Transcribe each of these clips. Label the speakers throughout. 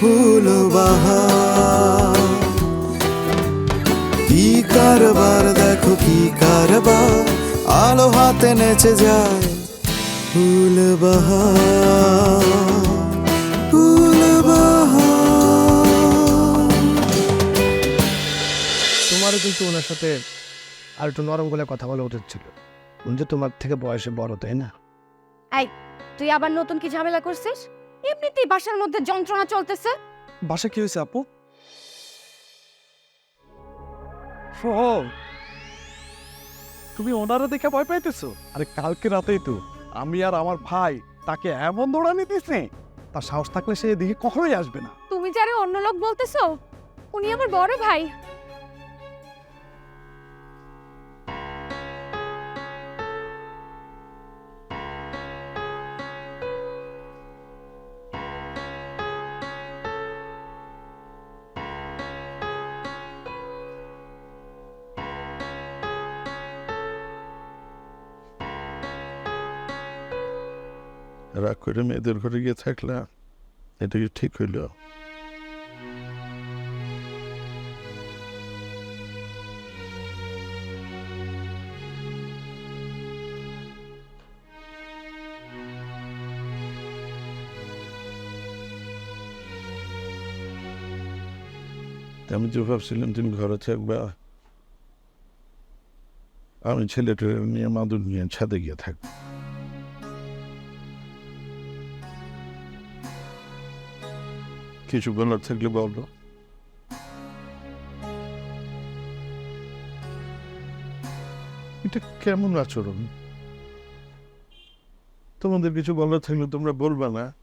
Speaker 1: ফুল বাহার কি কারবার দেখো কি কারবার। আলো হাতে নেচে যায় ফুল বাহার ফুল
Speaker 2: তোমারও কিন্তু ওনার সাথে আর একটু নরম গলায় কথা বলা উচিত ছিল। উনি যে তোমার থেকে বয়সে বড় তাই না?
Speaker 3: তুই আবার নতুন কি ঝামেলা করছিস? এমনিতেই বাসার মধ্যে যন্ত্রণা চলতেছে।
Speaker 4: বাসা কি হয়েছে আপু? তুমি ওনারা দেখে ভয় পাইতেছো? আরে কালকে রাতেই তো আমি আর আমার ভাই তাকে এমন দৌড়ানি দিছে তার সাহস থাকলে সে এদিকে কখনোই আসবে না।
Speaker 3: তুমি যারে অন্য লোক বলতেছো উনি আমার বড় ভাই।
Speaker 5: করে মেয়েদের ঘরে গিয়ে থাকলা, এটা কি ঠিক হইল? আমি যে ভাবছিলাম তুমি ঘরে থাকবা, আমি ছেলেটা নিয়ে মাদুর নিয়ে ছাদে গিয়ে থাকব। কিছু বলার থাকলে বলো। এটা কেমন আচরণ? তোমাদের কিছু বলার থাকলে তোমরা বলবে না।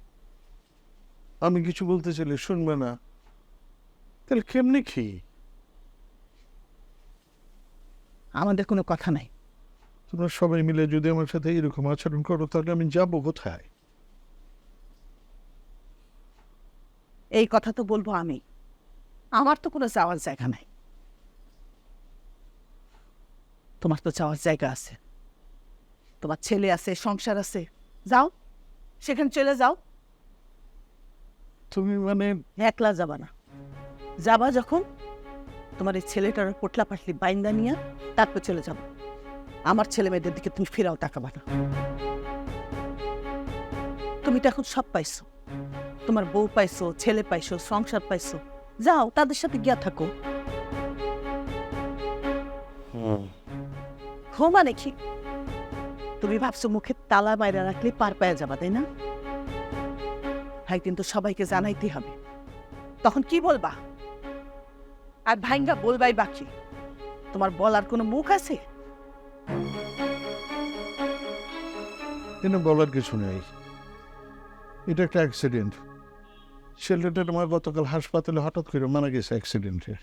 Speaker 5: আমি কিছু বলতে চাইলে শুনবে না। তাহলে কেমনি কি?
Speaker 6: আমাদের কোনো কথা নাই।
Speaker 5: তোমরা সবাই মিলে যদি আমার সাথে এরকম আচরণ করো তাহলে আমি যাব কোথায়?
Speaker 6: এই কথা তো বলব আমি। আমার তো কোনো যাওয়ার জায়গা নাই। তোমার তো যাওয়ার জায়গা আছে। তোমার ছেলে আছে সংসার আছে। যাও সেখানে চলে যাও।
Speaker 5: তুমি মানে
Speaker 6: একলা যাবা না। যাবা যখন তোমার এই ছেলেটার পোটলা পাটলি বাইন্দা নিয়ে তারপর চলে যাব। আমার ছেলে মেয়েদের দিকে তুমি ফিরাও তাকাবা না। তুমি তো এখন সব পাইছো। তোমার বউ পাইছো ছেলে পাইছো সংসার পাইছো যাও তাদের সাথে গিয়া থাকো। হো মানে কি? তুমি ভাবছ মুখে তালা মাইরা রাখলে পার পায়া যাবা তাই না? ভাই কিন্তু সবাইকে জানাইতে হবে। তখন কি বলবা? আর ভাইঙ্গা বলবাই বাকি। তোমার বলার কোনো মুখ আছে?
Speaker 5: কিন্তু বলার কিছু নেই। এটা একটা অ্যাক্সিডেন্ট ছেলেটা আমার গতকাল হাসপাতালে হঠাৎ করে মারা গেছে অ্যাক্সিডেন্টে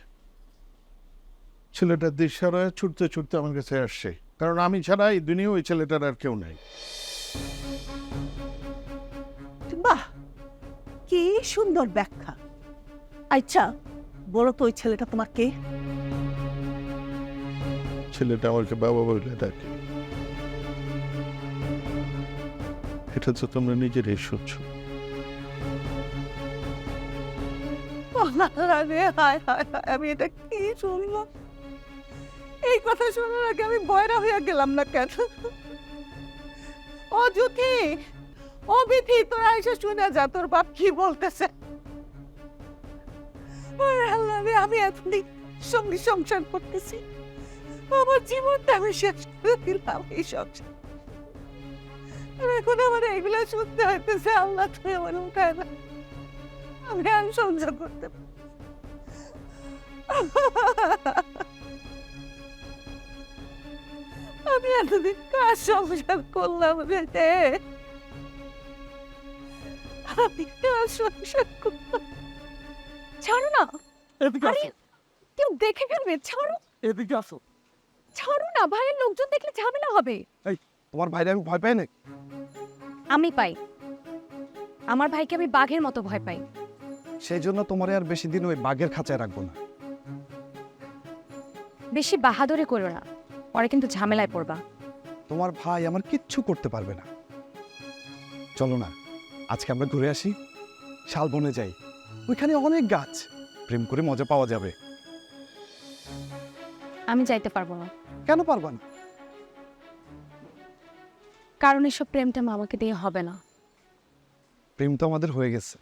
Speaker 5: ছেলেটা দিশারা ছুটতে ছুটতে আমার কাছে আসছে। কারণ আমি ছাড়া এই দুনিয়া ওই ছেলেটার আর কেউ নাই।
Speaker 6: বাহ! কি সুন্দর ব্যাখ্যা। আচ্ছা বলো তো ওই ছেলেটা তোমার কে?
Speaker 5: ছেলেটা আমাকে বাবা বলে ডাকে। এটা তো তোমরা নিজেরাই শুনছ।
Speaker 6: আরে হায় হায় হায় আমি এটা কি শুনলাম? এই কথা শোনার আগে আমি বয়রা হইয়া গেলাম না কেন? ও জ্যোতি ও বিধি তোরা এসে শুনে যা তোর বাপ কি বলতেছে? রে, আমি এতদিন সঙ্গী সংসার করতেছি। আমার জীবনটা আমি শেষ করে দিলাম এই সংসার। এখন আমার এগুলো শুনতে হইতেছে আল্লাহ তুই আমার উঠায় না আমি আর সংসার করতে আমি এতদিন কার সংসার করলাম রে আমি কার সংসার করলাম?
Speaker 3: ছাড়ো না।
Speaker 7: এদিকে আসো।
Speaker 3: কেউ দেখে ফেলবে? ছাড়ো।
Speaker 7: এদিকে আসো।
Speaker 3: ছাড়ো না ভাইয়ের লোকজন দেখলে ঝামেলা হবে।
Speaker 7: এই তোমার ভাইরে আমি ভয় পাই না
Speaker 3: আমি পাই। আমার ভাইকে আমি বাঘের মতো ভয় পাই।
Speaker 7: সেই জন্য তোমার আর বেশি দিন ওই বাঘের খাঁচায় রাখব না।
Speaker 3: বেশি বাহাদুরি করো না। পরে কিন্তু ঝামেলায় পড়বা।
Speaker 7: তোমার ভাই আমার কিচ্ছু করতে পারবে না। চলো না আজকে আমরা ঘুরে আসি শালবনে যাই। ওইখানে অনেক গাছ প্রেম করে মজা পাওয়া যাবে।
Speaker 3: আমি যাইতে পারব না।
Speaker 7: কেন পারবা না?
Speaker 3: কারণ এসব প্রেমটা আমাকে দিয়ে হবে না।
Speaker 7: প্রেম তো আমাদের হয়ে গেছে।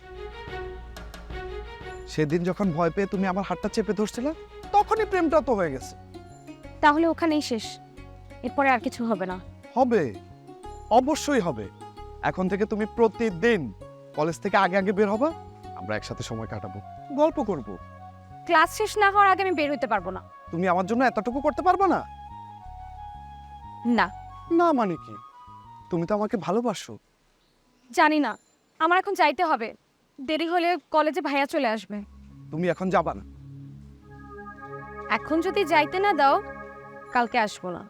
Speaker 7: সেদিন যখন ভয় পেয়ে তুমি আমার হাতটা চেপে ধরছিলে তখনই প্রেমটা তো হয়ে গেছে।
Speaker 3: তাহলে ওখানেই শেষ। এরপরে আর কিছু হবে না।
Speaker 7: হবে। অবশ্যই হবে। এখন থেকে তুমি প্রতিদিন কলেজ থেকে আগে আগে বের হবা আমরা একসাথে সময় কাটাবো গল্প করব।
Speaker 3: ক্লাস শেষ না হওয়ার আগে আমি বের হতে পারব না।
Speaker 7: তুমি আমার জন্য এতটুকু করতে পারবে না?
Speaker 3: না।
Speaker 7: না মানে কি? তুমি তো আমাকে ভালোবাসো।
Speaker 3: জানি না। আমার এখন যাইতে হবে। দেরি হলে কলেজে ভাইয়া চলে আসবে।
Speaker 7: তুমি এখন যাবা না।
Speaker 3: এখন যদি যাইতে না দাও কালকে আসব না।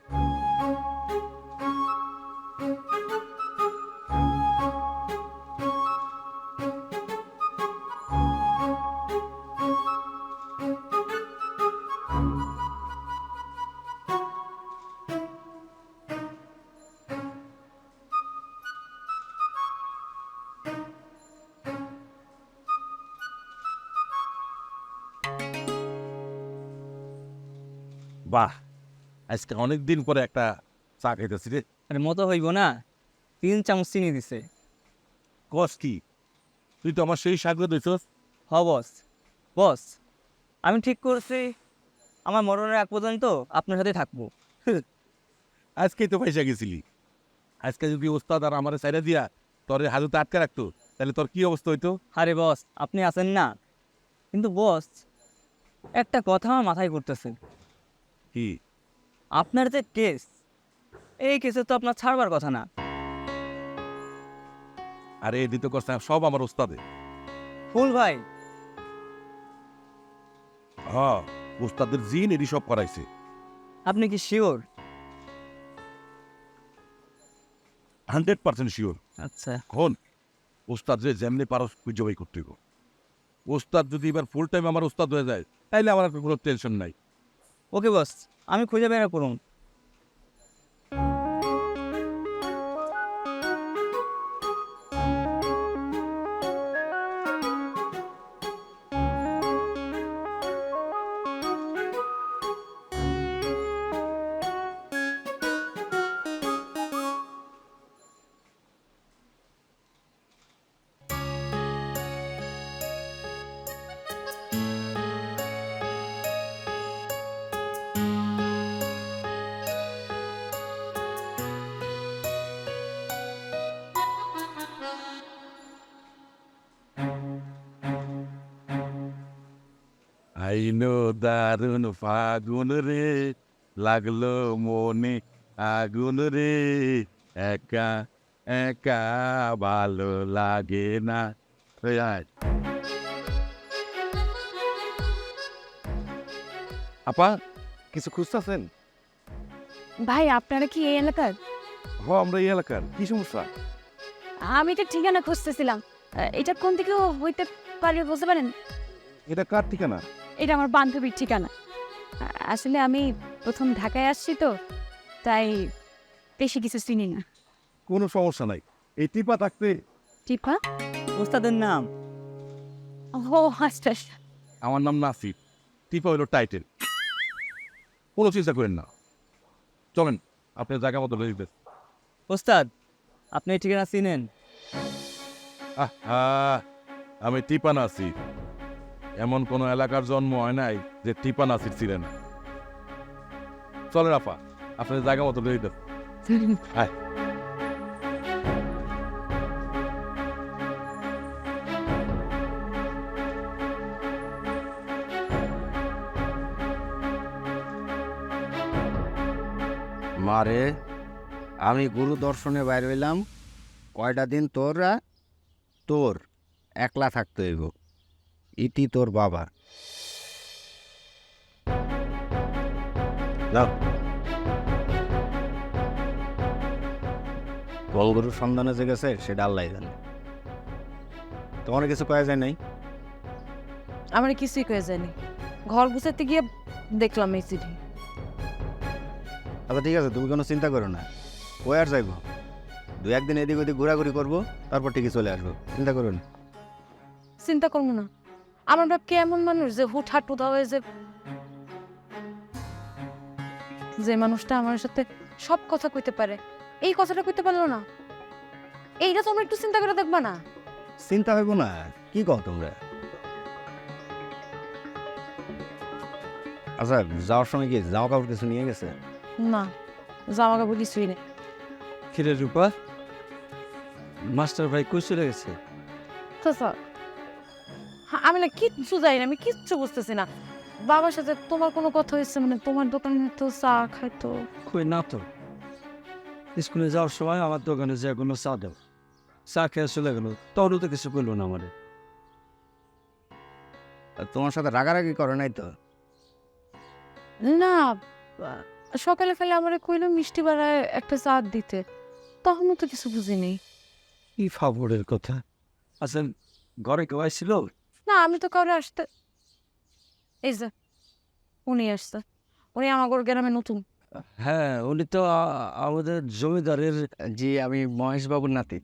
Speaker 8: আজকে অনেক দিন পরে একটা চা খাইতেছি রে।
Speaker 9: আরে মতো হইব না তিন চামচ চিনি দিছে।
Speaker 8: কস কি? তুই তো আমার সেই সাগরে দিছস
Speaker 9: হ বস। বস আমি ঠিক করছি আমার মরণের এক পর্যন্ত আপনার সাথে থাকব।
Speaker 8: আজকেই তো পয়সা গেছিলি। আজকে যদি ওস্তাদ আর আমার সাইডে দিয়া তোর হাজতে আটকে রাখতো তাহলে তোর কি অবস্থা হইতো?
Speaker 9: আরে বস আপনি আছেন না। কিন্তু বস একটা কথা আমার মাথায় করতেছে
Speaker 8: কি?
Speaker 9: আপনার যে কেস এই কেসে তো আপনার ছাড়বার কথা না।
Speaker 8: আরে এদিকে করছে সব আমার ওস্তাদে
Speaker 9: ফুল ভাই।
Speaker 8: হ্যাঁ ওস্তাদের জিন এডি সব করাইছে।
Speaker 9: আপনি কি শিওর
Speaker 8: হান্ড্রেড পার্সেন্ট শিওর
Speaker 9: আচ্ছা।
Speaker 8: এখন ওস্তাদ যে যেমনি পারো জবাই করতে হইব। ওস্তাদ যদি এবার ফুল টাইম আমার ওস্তাদ হয়ে যায় তাইলে আমার কোনো টেনশন নাই।
Speaker 9: ওকে বস আমি খুঁজে বের করুন।
Speaker 8: আইনো দারুণ ফাগুন রে লাগল মনে আগুন রে একা একা ভালো লাগে না আপা কিছু খুঁজতেছেন
Speaker 3: ভাই আপনারা কি এই এলাকার
Speaker 8: হ আমরা এই এলাকার কি সমস্যা
Speaker 3: আমি এটা ঠিকানা খুঁজতেছিলাম এটা কোন দিকে হইতে পারে বুঝতে পারেন
Speaker 8: এটা কার ঠিকানা
Speaker 3: এটা আমার বান্ধবীর ঠিকানা। আসলে আমি প্রথম ঢাকায় আসছি তো তাই বেশি কিছু চিনি না।
Speaker 8: কোনো সমস্যা নাই। এই টিপা থাকতে
Speaker 3: টিপা?
Speaker 9: ওস্তাদের নাম?
Speaker 3: ও আচ্ছা আচ্ছা।
Speaker 8: আমার নাম নাসির। টিপা হলো টাইটেল। কোনো চিন্তা করেন না। চলেন আপনি জায়গা মতো দিবেন
Speaker 9: ওস্তাদ আপনি এই ঠিকানা চিনেন?
Speaker 8: আহা, আমি টিপা নাসির। এমন কোনো এলাকার জন্ম হয় নাই যে টিপা নাসির ছিলেন। না চলেন আপা আপনার জায়গা মতো লই দেন। আয়
Speaker 10: মারে আমি গুরু দর্শনে বাইর হইলাম। কয়টা দিন তোরা তোর? একলা থাকতে হইব। ইতি তোর বাবা। গলগরুর সন্ধানে যে গেছে সেটা আল্লাহ জানে। তোমার কিছু কয়া যায় নাই?
Speaker 11: আমার কিছুই কয়ে যায়নি ঘর গুছাতে গিয়ে দেখলাম এই চিঠি।
Speaker 10: আচ্ছা ঠিক আছে তুমি কোনো চিন্তা করো না। ও আর যাইবো? দু একদিন এদিক ওদিক ঘোরাঘুরি করব তারপর ঠিকই চলে আসব। চিন্তা করো না।
Speaker 11: চিন্তা করব না। আমার বাপ কে এমন মানুষ যে হুটহাট উদা হয়ে যে যে মানুষটা আমার সাথে সব কথা কইতে পারে। এই কথাটা কইতে পারল না। এইটা তোমরা একটু চিন্তা করে দেখবা না।
Speaker 10: চিন্তা হইব না। কি কও তোমরা? আচ্ছা যাওয়ার সময় কি জামা কাপড় কিছু নিয়ে গেছে?
Speaker 11: না জামা কাপড় কিছুই নেই।
Speaker 12: কিরে রূপা মাস্টার ভাই কই চলে গেছে?
Speaker 11: তো স্যার আমি না কিচ্ছু যাই না আমি কিচ্ছু বুঝতেছি না। বাবার সাথে তোমার কোনো কথা হয়েছে? মানে তোমার দোকানে তো চা খাইতো।
Speaker 12: কই না তো। স্কুলে যাওয়ার সময় আমার দোকানে যে কোনো চা দেব চা খেয়ে চলে গেল তখনও তো কিছু করল না আমারে।
Speaker 10: আর তোমার সাথে রাগারাগি করে নাই তো?
Speaker 11: না সকালে ফেলে আমার কইলো মিষ্টি বাড়ায় একটা চা দিতে। তখনও তো কিছু বুঝিনি।
Speaker 12: কি ফাভরের কথা? আচ্ছা ঘরে কেউ আসছিল
Speaker 11: না আমি তো কাউরে আসতে এই যে উনি আসছে। উনি আমার গ্রামে নতুন।
Speaker 12: হ্যাঁ উনি তো আ- আমাদের জমিদারের
Speaker 13: জি আমি মহেশবাবুর নাতি।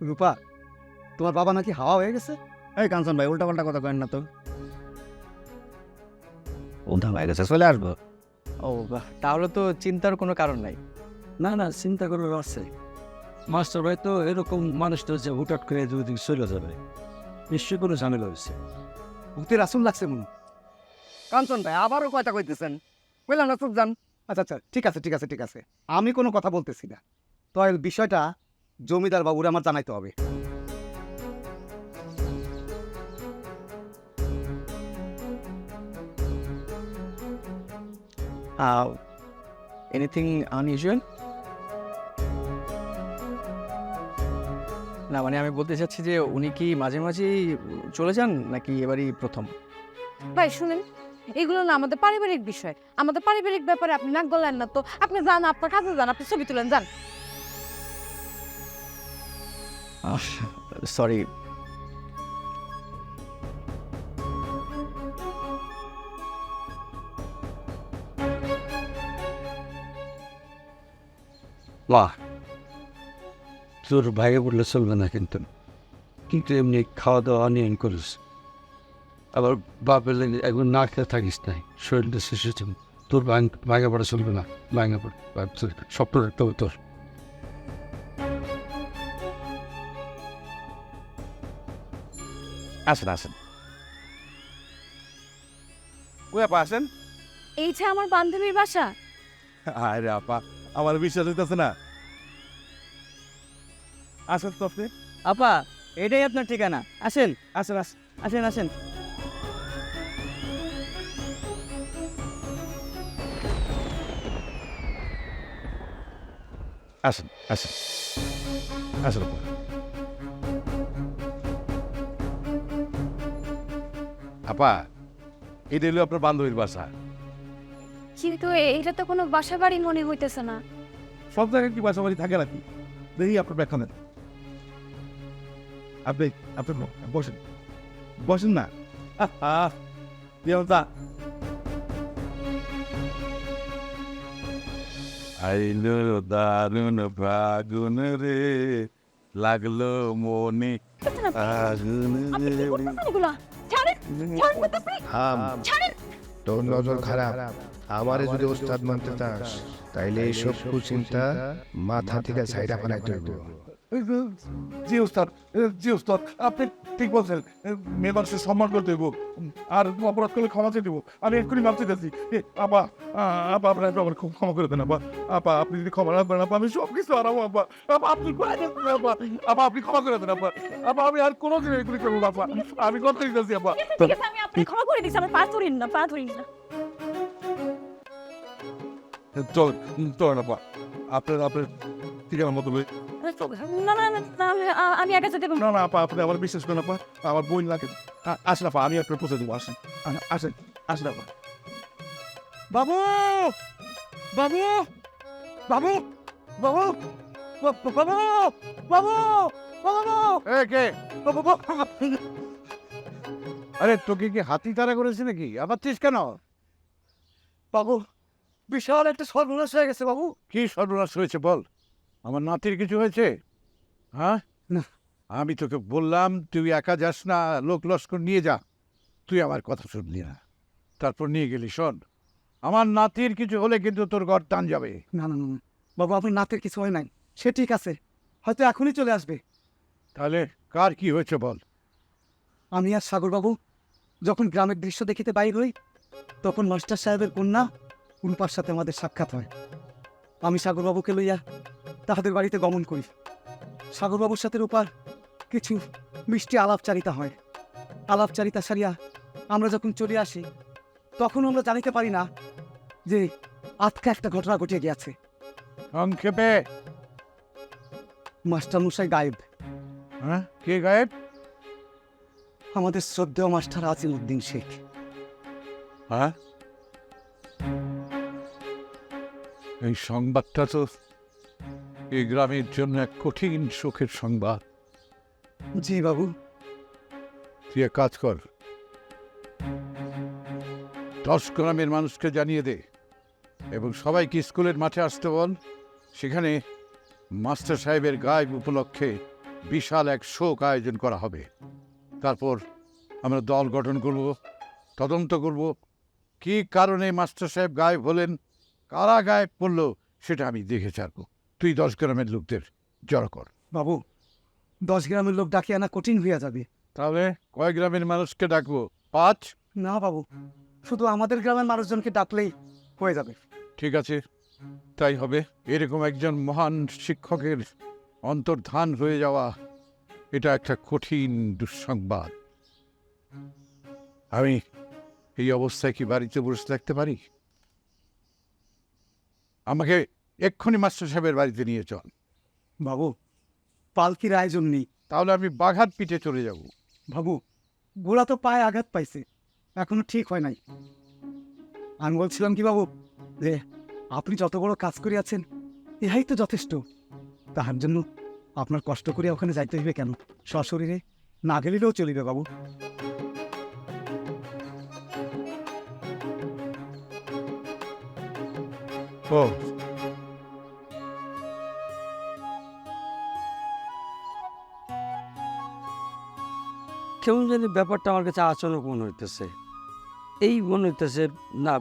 Speaker 4: রূপা তোমার বাবা নাকি হাওয়া হয়ে গেছে?
Speaker 10: এই কাঞ্চন ভাই উল্টা পাল্টা কথা কেন না তো। উধা হয়ে গেছে চলে আসব।
Speaker 13: ও বাহ তাহলে তো চিন্তার কোনো কারণ নাই।
Speaker 12: না না চিন্তা করার আছে। মাস্টার ভাই তো এরকম মানুষ তো যে হুটাট করে দুই দিন চলে যাবে। নিশ্চয়ই কোনো ঝামেলা হয়েছে
Speaker 4: ভূতের আসল লাগছে মনে
Speaker 13: কাঞ্চন ভাই আবারও কথা কইতেছেন? কইলাম না চুপ যান।
Speaker 4: আচ্ছা আচ্ছা ঠিক আছে ঠিক আছে ঠিক আছে। আমি কোনো কথা বলতেছি না। তো এই বিষয়টা জমিদার বাবুরা আমার জানাইতে হবে।
Speaker 13: এনিথিং আনইউজুয়াল না মানে আমি বলতে চাচ্ছি যে উনি কি মাঝে মাঝেই চলে যান নাকি এবারই প্রথম?
Speaker 11: ভাই শুনেন এগুলো না আমাদের পারিবারিক বিষয়। আমাদের পারিবারিক ব্যাপারে আপনি নাক গলান না তো। আপনি যান আপনার কাছে যান আপনি ছবি তুলেন যান।
Speaker 13: সরি
Speaker 12: বাহ তোর ভাইয়ে বললে চলবে না কিন্তু। কিন্তু এমনি খাওয়া দাওয়া অনিয়ন করিস। আবার বাপের লেগে একবার না খেয়ে থাকিস নাই শরীরটা শেষ হচ্ছে তোর ভাঙা পড়া চলবে না ভাঙা পড়া স্বপ্ন রাখতে হবে তোর।
Speaker 10: আসেন আসেন।
Speaker 14: ওই আপা আসেন?
Speaker 11: এই যে আমার বান্ধবীর বাসা।
Speaker 14: আরে আপা আমার বিশ্বাস হইতেছে না। আসেন তো আপনি।
Speaker 13: আপা এটাই আপনার ঠিকানা। আসেন।
Speaker 14: আসেন আসেন।
Speaker 13: আসেন আসেন।
Speaker 14: আসেন আসেন। আসেন আপা এটা হলো আপনার বান্ধবীর বাসা।
Speaker 11: কিন্তু এটা তো কোনো বাসা বাড়ি মনে হইতেছে না।
Speaker 14: সব জায়গায় কি বাসা বাড়ি থাকে নাকি? দেখি আপনার ব্যাখ্যা দেন। আপনি আপনি বসেন। বসেন না। আহা, আইলো দারুণ ফাগুন রে লাগল মনে।
Speaker 11: বলতেছি।
Speaker 2: থাম। তোর নজর খারাপ। আমারে যদি ওস্তাদ মানতে চাস তাইলে এইসব কুচিন্তা মাথা থেকে সাইডা ফেলাইতে হইব।
Speaker 14: জি উস্তাদ জি উস্তাদ আপনি ঠিক বলছেন। মেয়ে মানুষের সম্মান করতে দেবো আর অপরাধ করলে ক্ষমা চেয়ে দেবো। আমি এক্ষুনি চাইতেছি এ, আপা আপা আপনার আমার খুব ক্ষমা করে দেন আপা। আপা আপনি যদি ক্ষমা না করেন আপা আমি সব কিছু হারাবো আপা। আপা আপনি করে আপা। আপা আপনি ক্ষমা করে দেন আপা। আপা আমি আর কোনো দিন এগুলি করব আপা। আমি কথা দিতেছি আপা।
Speaker 11: আমি ক্ষমা করে দিচ্ছি আমার পা ধরিন না পা ধরিন না।
Speaker 14: চল চলেন আপা। আপনার আপনার ঠিকানা মতো লই
Speaker 3: না না না, না, আমি- একা যেতে
Speaker 4: না না আপা আপনি আমার বিশ্বাস করেন আপা আমার বই লাগে। আ- আসেন আপা আমি আপনার পৌঁছে দেবো আসেন। আ- আসেন আসেন আপা। বাবু! বাবু! বাবু! বাবু! বা- বাবু! বাবু! বাবু
Speaker 8: এ কে?
Speaker 4: বাবু
Speaker 8: আরে তোকে কি হাতি তারা করেছে নাকি? আবার চিস কেন?
Speaker 4: বাবু বিশাল একটা সর্বনাশ হয়ে গেছে বাবু।
Speaker 8: কি সর্বনাশ হয়েছে বল। আমার নাতির কিছু হয়েছে? হ্যাঁ?
Speaker 4: না।
Speaker 8: আমি তোকে বললাম তুই একা যাস না লোক লস্কর নিয়ে যা। তুই আমার কথা শুনলি না। তারপর নিয়ে গেলি শোন। আমার নাতির কিছু হলে কিন্তু তোর ঘর টান যাবে।
Speaker 4: না না না। বাবু আপনার নাতির কিছু হয় নাই। সে ঠিক আছে। হয়তো এখনই চলে আসবে।
Speaker 8: তাহলে কার কি হয়েছে বল?
Speaker 4: আমি আর সাগরবাবু যখন গ্রামের দৃশ্য দেখিতে বাইর হই তখন মাস্টার সাহেবের কন্যা উনপার সাথে আমাদের সাক্ষাৎ হয়। আমি সাগরবাবুকে লইয়া তাহাদের বাড়িতে গমন করি। সাগরবাবুর সাথে রূপার কিছু মিষ্টি আলাপচারিতা হয়। আলাপচারিতা সারিয়া আমরা যখন চলে আসি তখন আমরা জানিতে পারি না যে আজকে একটা ঘটনা ঘটিয়ে গিয়াছে।
Speaker 8: সংক্ষেপে।
Speaker 4: মাস্টার মশাই গায়েব।
Speaker 8: হ্যাঁ? কে গায়েব?
Speaker 4: আমাদের শ্রদ্ধেয় মাস্টার আজিম উদ্দিন শেখ।
Speaker 8: হ্যাঁ? এই সংবাদটা তো এই গ্রামের জন্য এক কঠিন সুখের সংবাদ।
Speaker 4: জি বাবু।
Speaker 8: তুই এক কাজ কর। দশ গ্রামের মানুষকে জানিয়ে দে এবং সবাইকে স্কুলের মাঠে আসতে বল। সেখানে মাস্টার সাহেবের গায়েব উপলক্ষে বিশাল এক শোক আয়োজন করা হবে। তারপর আমরা দল গঠন করব তদন্ত করব। কী কারণে মাস্টার সাহেব গায়েব হলেন কারা গায়েব পড়ল সেটা আমি দেখে ছাড়বো। তুই দশ গ্রামের লোকদের জড়ো কর।
Speaker 4: বাবু দশ গ্রামের লোক ডাকিয়ে আনা কঠিন হইয়া যাবে।
Speaker 8: তাহলে কয় গ্রামের মানুষকে ডাকবো? পাঁচ?
Speaker 4: না বাবু শুধু আমাদের গ্রামের মানুষজনকে ডাকলেই হয়ে যাবে।
Speaker 8: ঠিক আছে তাই হবে। এরকম একজন মহান শিক্ষকের অন্তর্ধান হয়ে যাওয়া এটা একটা কঠিন দুঃসংবাদ। আমি এই অবস্থায় কি বাড়িতে বসে থাকতে পারি? আমাকে এক্ষুনি মাস্টার সাহেবের বাড়িতে নিয়ে চল।
Speaker 4: বাবু পালকির আয়োজন নেই
Speaker 8: তাহলে আমি বাঘাত পিঠে চলে যাব।
Speaker 4: বাবু গোড়া তো পায়ে আঘাত পাইছে এখনও ঠিক হয় নাই। আমি বলছিলাম কি বাবু যে আপনি যত বড় কাজ করিয়াছেন ইহাই তো যথেষ্ট। তাহার জন্য আপনার কষ্ট করে ওখানে যাইতে হইবে কেন? সশরীরে না গেলিলেও চলিবে বাবু।
Speaker 8: ও
Speaker 12: কেমন জানি ব্যাপারটা আমার কাছে আচরক মনে হইতেছে। এই মনে হইতেছে না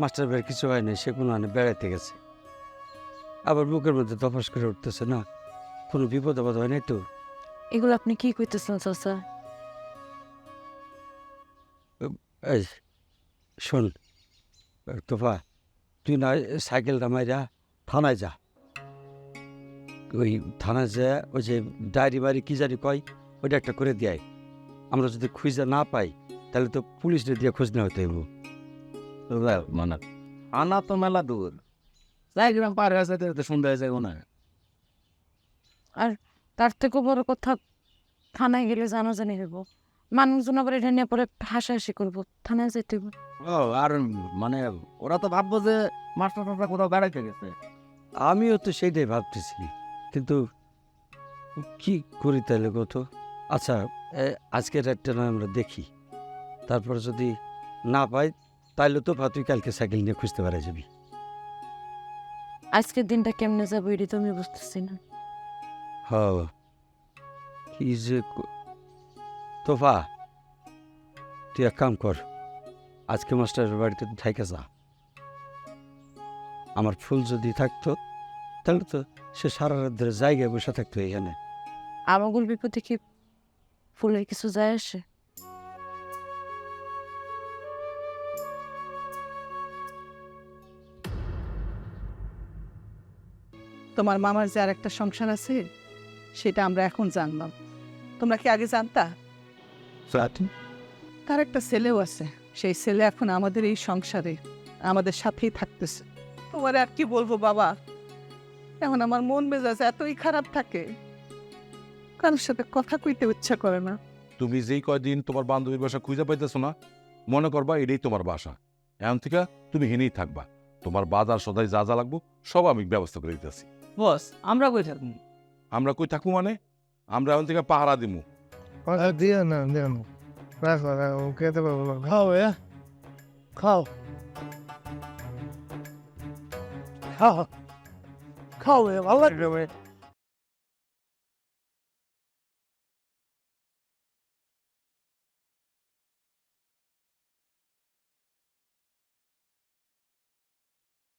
Speaker 12: মাস্টার ভাইয়ের কিছু হয় নাই সে কোনো আনে বেড়াইতে গেছে। আবার বুকের মধ্যে তফাস করে উঠতেছে না কোনো বিপদ আপদ হয় নাই তো?
Speaker 3: এগুলো আপনি কি করতেছেন চাচা?
Speaker 12: এই শোন তোফা তুই না সাইকেলটা মাইরা থানায় যা। ওই থানায় যা ওই যে ডায়েরি বাড়ি কী জানি কয় ওইটা একটা করে দেয় আমরা যদি খুঁজে না পাই তাহলে তো পুলিশে দিয়ে খোঁজ নেওয়া হতে হইব।
Speaker 9: মানে আনা তো মেলা দূর। চার গ্রাম পার হয়ে যেতে যেতে সন্ধ্যা হয়ে যাব না।
Speaker 3: তার থেকেও বড় কথা থানায় গেলে জানাজানি হইব। মানুষজন আবার এটা নিয়ে পরে হাসাহাসি করব। থানায় যেতে হইব।
Speaker 9: ও আর মানে ওরা তো ভাববো যে মাস্টার টাস্টার কোথাও বেড়াইতে গেছে।
Speaker 12: আমিও তো সেইটাই ভাবতেছি। কিন্তু কি করি তাহলে কত আচ্ছা আজকের রাতটা নয় আমরা দেখি। তারপর যদি না পাই তাহলে তো তুই কালকে সাইকেল নিয়ে খুঁজতে পারা যাবি।
Speaker 3: আজকের দিনটা কেমনে যাব এটি তো আমি বুঝতেছি না।
Speaker 12: হ কি যে তোফা তুই এক কাম কর আজকে মাস্টারের বাড়িতে থাইকে যা। আমার ফুল যদি থাকতো তাহলে তো সে সারা রাত ধরে জায়গায় বসে থাকতো এখানে।
Speaker 3: আমাগুল বিপদে কি ফুলের কিছু যায় আসে?
Speaker 6: তোমার মামার যে আর একটা সংসার আছে সেটা আমরা এখন জানলাম। তোমরা কি আগে জানতা? তার একটা ছেলেও আছে। সেই ছেলে এখন আমাদের এই সংসারে আমাদের সাথেই থাকতেছে। তোমার আর কি বলব বাবা?
Speaker 15: এখন আমার মন মেজাজ এতই খারাপ থাকে। কারোর সাথে কথা কইতে ইচ্ছা করে না।
Speaker 8: তুমি যেই কয়দিন তোমার বান্ধবীর বাসা খুঁজে পাইতেছো না মনে করবা এটাই তোমার বাসা। এমন থেকে তুমি হেনেই থাকবা। তোমার বাজার সদাই যা যা লাগবো সব আমি ব্যবস্থা করে দিতেছি।
Speaker 9: বস আমরা কই থাকব?
Speaker 8: আমরা কই থাকব মানে? আমরা এখন থেকে পাহারা দিমু।
Speaker 2: দিয়ে না দিয়ে না রাখো রাখো খেতে পারব না খাও এ খাও খাও খাও এ ভালো লাগবে